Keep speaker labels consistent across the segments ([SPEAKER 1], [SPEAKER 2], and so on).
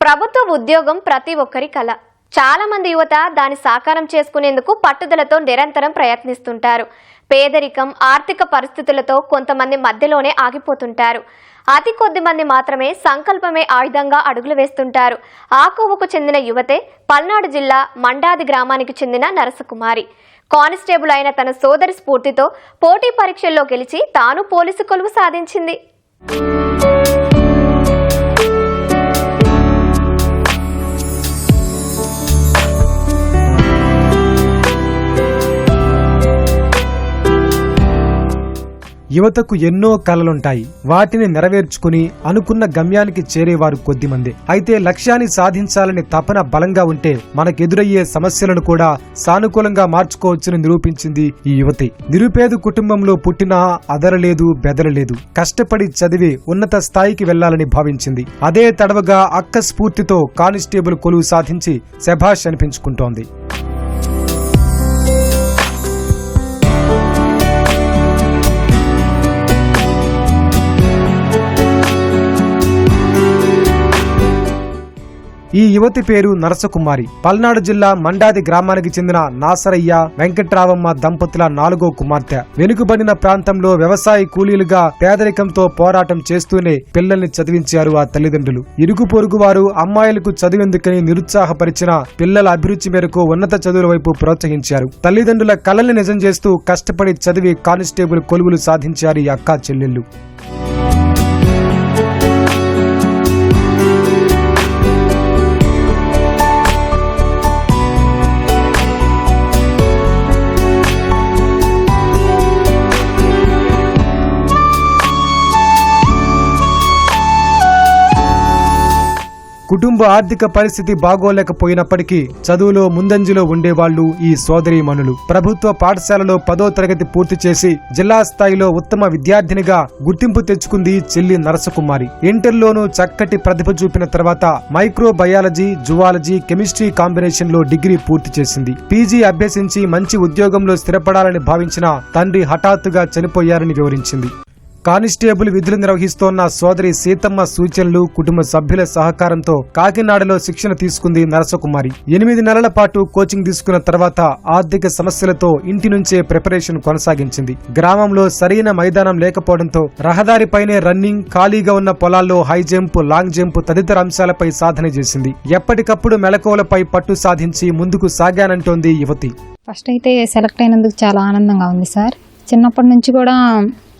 [SPEAKER 1] ప్రభుత్వ ఉద్యోగం ప్రతి ఒక్కరి కల. చాలా మంది యువత దాన్ని సాకారం చేసుకునేందుకు పట్టుదలతో నిరంతరం ప్రయత్నిస్తుంటారు. పేదరికం ఆర్థిక పరిస్థితులతో కొంతమంది మధ్యలోనే ఆగిపోతుంటారు. అతి కొద్ది మంది మాత్రమే సంకల్పమే ఆయుధంగా అడుగులు వేస్తుంటారు. ఆ కొవ్వుకు చెందిన యువతే పల్నాడు జిల్లా మండాది గ్రామానికి చెందిన నరసకుమారి. కానిస్టేబుల్ అయిన తన సోదరి స్ఫూర్తితో పోటీ పరీక్షల్లో గెలిచి తాను పోలీసు కొలువు సాధించింది.
[SPEAKER 2] యువతకు ఎన్నో కలలుంటాయి. వాటిని నెరవేర్చుకుని అనుకున్న గమ్యానికి చేరేవారు కొద్దిమంది. అయితే లక్ష్యాన్ని సాధించాలని తపన బలంగా ఉంటే మనకెదురయ్యే సమస్యలను కూడా సానుకూలంగా మార్చుకోవచ్చని నిరూపించింది ఈ యువతి. నిరుపేద కుటుంబంలో పుట్టినా అదరలేదు బెదరలేదు. కష్టపడి చదివి ఉన్నత స్థాయికి వెళ్ళాలని భావించింది. అదే తడవగా అక్క స్ఫూర్తితో కానిస్టేబుల్ కొలువు సాధించి శభాష్ అనిపించుకుంటోంది. ఈ యువతి పేరు నరసకుమారి. పల్నాడు జిల్లా మండాది గ్రామానికి చెందిన నాసరయ్య వెంకట్రావమ్మ దంపతుల నాలుగో కుమార్తె. వెనుకబడిన ప్రాంతంలో వ్యవసాయ కూలీలుగా పేదరికంతో పోరాటం చేస్తూనే పిల్లల్ని చదివించారు ఆ తల్లిదండ్రులు. ఇరుగు పొరుగు వారు అమ్మాయిలకు చదివేందుకని నిరుత్సాహపరిచిన పిల్లల అభిరుచి మేరకు ఉన్నత చదువుల వైపు ప్రోత్సహించారు. తల్లిదండ్రుల కలల్ని నిజం చేస్తూ కష్టపడి చదివి కానిస్టేబుల్ కొలువులు సాధించారు ఈ అక్కా చెల్లెళ్ళు. కుటుంబ ఆర్థిక పరిస్థితి బాగోలేకపోయినప్పటికీ చదువులో ముందంజలో ఉండేవాళ్ళు ఈ సోదరీమణులు ప్రభుత్వ పాఠశాలలో పదో తరగతి పూర్తి చేసి జిల్లా స్థాయిలో ఉత్తమ విద్యార్థినిగా గుర్తింపు తెచ్చుకుంది చెల్లి నరసకుమారి. ఇంటర్లోనూ చక్కటి ప్రతిభ చూపిన తర్వాత మైక్రో బయాలజీ జువాలజీ కెమిస్ట్రీ కాంబినేషన్లో డిగ్రీ పూర్తి చేసింది. పీజీ అభ్యసించి మంచి ఉద్యోగంలో స్థిరపడాలని భావించిన తండ్రి హఠాత్తుగా చనిపోయారని వివరించింది. కానిస్టేబుల్ విధులు నిర్వహిస్తోన్న సోదరి సీతమ్మ సూచనలు కుటుంబ సభ్యుల సహకారంతో కాకినాడలో శిక్షణ తీసుకుంది నరసకుమారి. ఎనిమిది నెలల పాటు కోచింగ్ తీసుకున్న తర్వాత ఆర్థిక సమస్యలతో ఇంటి నుంచే ప్రిపరేషన్ కొనసాగించింది. గ్రామంలో సరైన మైదానం లేకపోవడంతో రహదారిపైనే రన్నింగ్ ఖాళీగా ఉన్న పొలాల్లో హై జంప్ లాంగ్ జంప్ తదితర అంశాలపై సాధన చేసింది. ఎప్పటికప్పుడు మెలకువలపై పట్టు సాధించి ముందుకు సాగానంటోంది యువతి.
[SPEAKER 3] ఫస్ట్ అయితే సెలెక్ట్ అయినందుకు చాలా ఆనందంగా ఉంది సార్. చిన్నప్పటి నుంచి కూడా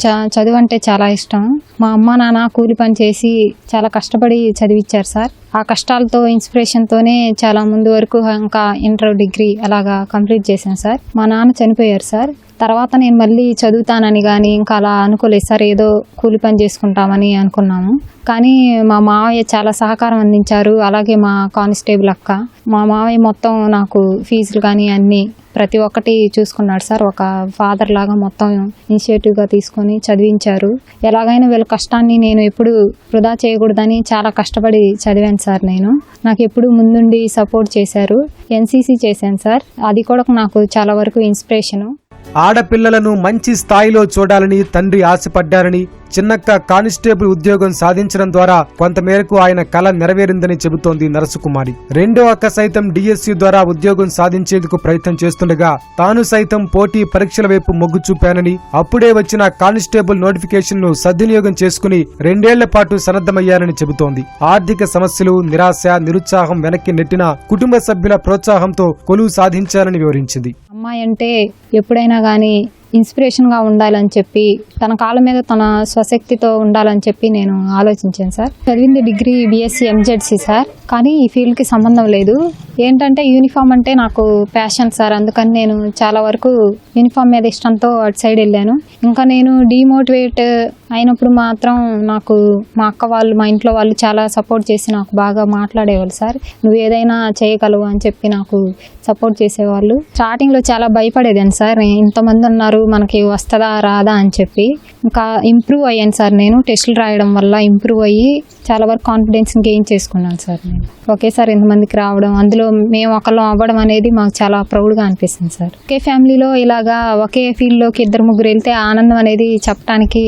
[SPEAKER 3] చా చదువు అంటే చాలా ఇష్టం. మా అమ్మ నాన్న కూలి పని చేసి చాలా కష్టపడి చదివించారు సార్. ఆ కష్టాలతో ఇన్స్పిరేషన్తోనే చాలా ముందు వరకు ఇంకా ఇంటర్ డిగ్రీ అలాగా కంప్లీట్ చేశాను సార్. మా నాన్న చనిపోయారు సార్. తర్వాత నేను మళ్ళీ చదువుతానని కానీ ఇంకా అలా అనుకోలేదు సార్. ఏదో కూలి పని చేసుకుంటామని అనుకున్నాము. కానీ మా మావయ్య చాలా సహకారం అందించారు. అలాగే మా కానిస్టేబుల్ అక్క. మా మావయ్య మొత్తం నాకు ఫీజులు కానీ అన్నీ ప్రతి ఒక్కటి చూసుకున్నాడు సార్. ఒక ఫాదర్ లాగా మొత్తం ఇనిషియేటివ్గా తీసుకొని చదివించారు. ఎలాగైనా వీళ్ళ కష్టాన్ని నేను ఎప్పుడు వృధా చేయకూడదని చాలా కష్టపడి చదివాను సార్ నేను. నాకు ఎప్పుడు ముందుండి సపోర్ట్ చేశారు. ఎన్సీసీ చేశాను సార్. అది కూడా నాకు చాలా వరకు ఇన్స్పిరేషను
[SPEAKER 2] ఆడపిల్లలను మంచి స్థాయిలో చూడాలని తండ్రి ఆశపడ్డారని చిన్నక్క కానిస్టేబుల్ ఉద్యోగం సాధించడం ద్వారా కొంతమేరకు ఆయన కల నెరవేరిందని చెబుతోంది నరసుకుమారి. రెండో అక్క సైతం డిఎస్సి ద్వారా ఉద్యోగం సాధించేందుకు ప్రయత్నం చేస్తుండగా తాను సైతం పోటీ పరీక్షల వైపు మొగ్గు చూపానని అప్పుడే వచ్చిన కానిస్టేబుల్ నోటిఫికేషన్ను సద్వినియోగం చేసుకుని రెండేళ్ళ పాటు సన్నద్దమయ్యారని చెబుతోంది. ఆర్థిక సమస్యలు నిరాశ నిరుత్సాహం వెనక్కి నెట్టిన కుటుంబ సభ్యుల ప్రోత్సాహంతో కొలువు సాధించారని వివరించింది.
[SPEAKER 3] అమ్మాయి అంటే ఎప్పుడైనా గానీ ఇన్స్పిరేషన్గా ఉండాలని చెప్పి తన కాళ్ళ మీద తన స్వశక్తితో ఉండాలని చెప్పి నేను ఆలోచించాను సార్. చదివింది డిగ్రీ బీఎస్సీ ఎంజెడ్సీ సార్. కానీ ఈ ఫీల్డ్కి సంబంధం లేదు. ఏంటంటే యూనిఫామ్ అంటే నాకు ప్యాషన్ సార్. అందుకని నేను చాలా వరకు యూనిఫామ్ మీద ఇష్టంతో అటు సైడ్ వెళ్ళాను. ఇంకా నేను డీమోటివేట్ అయినప్పుడు మాత్రం నాకు మా అక్క వాళ్ళు మా ఇంట్లో వాళ్ళు చాలా సపోర్ట్ చేసి నాకు బాగా మాట్లాడేవాళ్ళు సార్. నువ్వు ఏదైనా చేయగలవు అని చెప్పి నాకు సపోర్ట్ చేసేవాళ్ళు. స్టార్టింగ్లో చాలా భయపడేదాన్ని సార్. ఇంతమంది ఉన్నారు మనకి వస్తుందా రాదా అని చెప్పి. ఇంకా ఇంప్రూవ్ అయ్యాను సార్ నేను. టెస్టులు రాయడం వల్ల ఇంప్రూవ్ అయ్యి చాలా వరకు కాన్ఫిడెన్స్ గెయిన్ చేసుకున్నాను సార్ నేను. ఒకేసారి ఇంతమందికి రావడం అందులో మేము ఒకళ్ళం అవ్వడం అనేది మాకు చాలా ప్రౌడ్గా అనిపిస్తుంది సార్. ఒకే ఫ్యామిలీలో ఇలాగా ఒకే ఫీల్డ్లోకి ఇద్దరు ముగ్గురు వెళ్తే ఆనందం అనేది చెప్పడానికి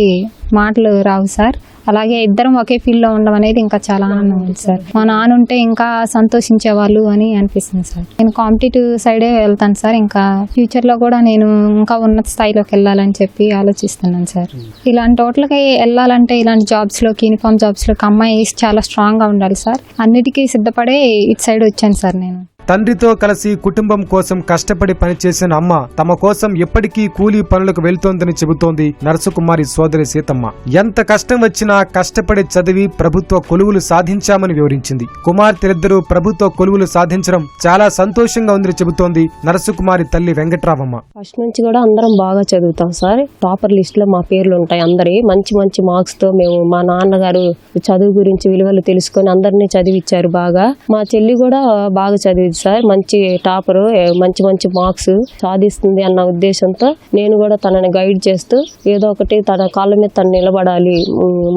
[SPEAKER 3] మాటలు రావు సార్. అలాగే ఇద్దరం ఒకే ఫీల్డ్లో ఉండడం అనేది ఇంకా చాలా ఆనందం ఉంది సార్. మా నాన్న ఉంటే ఇంకా సంతోషించేవాళ్ళు అని అనిపిస్తుంది సార్. నేను కాంపిటేటివ్ సైడే వెళ్తాను సార్. ఇంకా ఫ్యూచర్లో కూడా నేను ఇంకా ఉన్నత స్థాయిలోకి వెళ్ళాలని చెప్పి ఆలోచిస్తున్నాను సార్. ఇలాంటి హోటల్కి వెళ్ళాలంటే ఇలాంటి జాబ్స్లోకి యూనిఫామ్ జాబ్స్లోకి అమ్మాయి చాలా స్ట్రాంగ్గా ఉండాలి సార్. అన్నిటికీ సిద్ధపడే ఇటు సైడ్ వచ్చాను సార్ నేను.
[SPEAKER 2] తండ్రితో కలిసి కుటుంబం కోసం కష్టపడి పనిచేసిన అమ్మ తమ కోసం ఎప్పటికీ కూలీ పనులకు వెళ్తోందని చెబుతోంది నరసకుమారి సోదరి సీతమ్మ. ఎంత కష్టం వచ్చినా కష్టపడి చదివి ప్రభుత్వ కొలువులు సాధించామని వివరించింది. కుమార్తెలిద్దరూ ప్రభుత్వ కొలువులు సాధించడం చాలా సంతోషంగా ఉందని చెబుతోంది నరసకుమారి తల్లి వెంకట్రావమ్మ.
[SPEAKER 4] ఫస్ట్ నుంచి కూడా అందరం బాగా చదువుతాం సార్. టాపర్ లిస్ట్లో మా పేర్లు ఉంటాయి అందరి. మంచి మంచి మార్క్స్తో మేము మా నాన్నగారు చదువు గురించి విలువలు తెలుసుకొని అందరినీ చదివిచ్చారు బాగా. మా చెల్లి కూడా బాగా చదివి సార్ మంచి టాపర్ మంచి మంచి మార్క్స్ సాధిస్తుంది అన్న ఉద్దేశంతో నేను కూడా తనని గైడ్ చేస్తూ ఏదో ఒకటి తన కాళ్ళ మీద తను నిలబడాలి.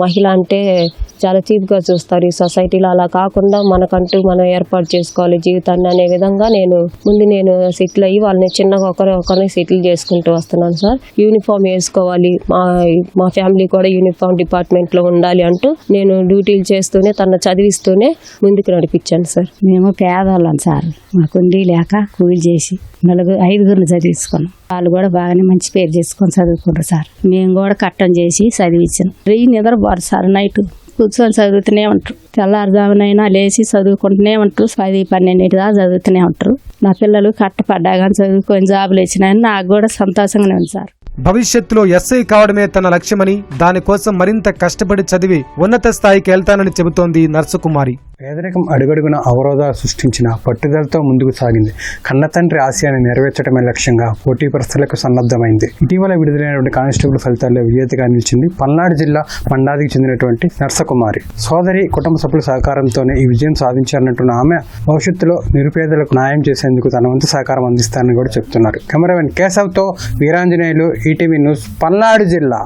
[SPEAKER 4] మహిళ అంటే చాలా చీప్గా చూస్తారు ఈ సొసైటీలో. అలా కాకుండా మనకంటూ మనం ఏర్పాటు చేసుకోవాలి జీవితాన్ని అనే విధంగా నేను ముందు నేను సెటిల్ అయ్యి వాళ్ళని చిన్నగా ఒకరి ఒకరిని సెటిల్ చేసుకుంటూ వస్తున్నాను సార్. యూనిఫామ్ వేసుకోవాలి. మా మా ఫ్యామిలీ కూడా యూనిఫామ్ డిపార్ట్మెంట్లో ఉండాలి అంటూ నేను డ్యూటీలు చేస్తూనే తన చదివిస్తూనే ముందుకు నడిపించాను సార్.
[SPEAKER 5] మేము పేదవాళ్ళం సార్. మాకు ఉండి లేక కూలి చేసి నలుగురు ఐదుగురిని చదివించుకున్నాం. వాళ్ళు కూడా బాగానే మంచి పేరు చేసుకొని చదువుకుంటారు సార్. మేము కూడా కట్టం చేసి చదివించాం రెయ్యి నిద్రపోరు సార్ నైట్ కూర్చొని చదువుతూనే ఉంటారు. తెల్లారుజామునైనా లేచి చదువుకుంటూనే ఉంటారు. పది పన్నెండింటి దాకా చదువుతూనే ఉంటారు. నా పిల్లలు కట్టపడ్డా కానీ చదువుకొని జాబులు ఇచ్చినాయని నాకు కూడా సంతోషంగానే ఉంది సార్.
[SPEAKER 2] భవిష్యత్తులో ఎస్ఐ కావడమే తన లక్ష్యమని దానికోసం మరింత కష్టపడి చదివి ఉన్నత స్థాయికి వెళ్తానని చెబుతోంది నర్సుకుమారి.
[SPEAKER 6] పేదరికం అడుగడుగున అవరోధాలు సృష్టించిన పట్టుదలతో ముందుకు సాగింది. కన్నతండ్రి ఆశయాన్ని నెరవేర్చడమే లక్ష్యంగా పోటీ పరిస్థితులకు సన్నద్ధమైంది. ఇటీవల విడుదలైనటువంటి కానిస్టేబుల్ ఫలితాల్లో విజేతగా నిలిచింది పల్నాడు జిల్లా మండాదికి చెందినటువంటి నర్సకుమారి. సోదరి కుటుంబ సభ్యుల సహకారంతోనే ఈ విజయం సాధించారంటున్న ఆమె భవిష్యత్తులో నిరుపేదలకు న్యాయం చేసేందుకు తన వంతు సహకారం అందిస్తారని కూడా చెప్తున్నారు. కెమెరామెన్ కేశవ్తో వీరాంజనేయులు ఈటీవీ న్యూస్ పల్నాడు జిల్లా.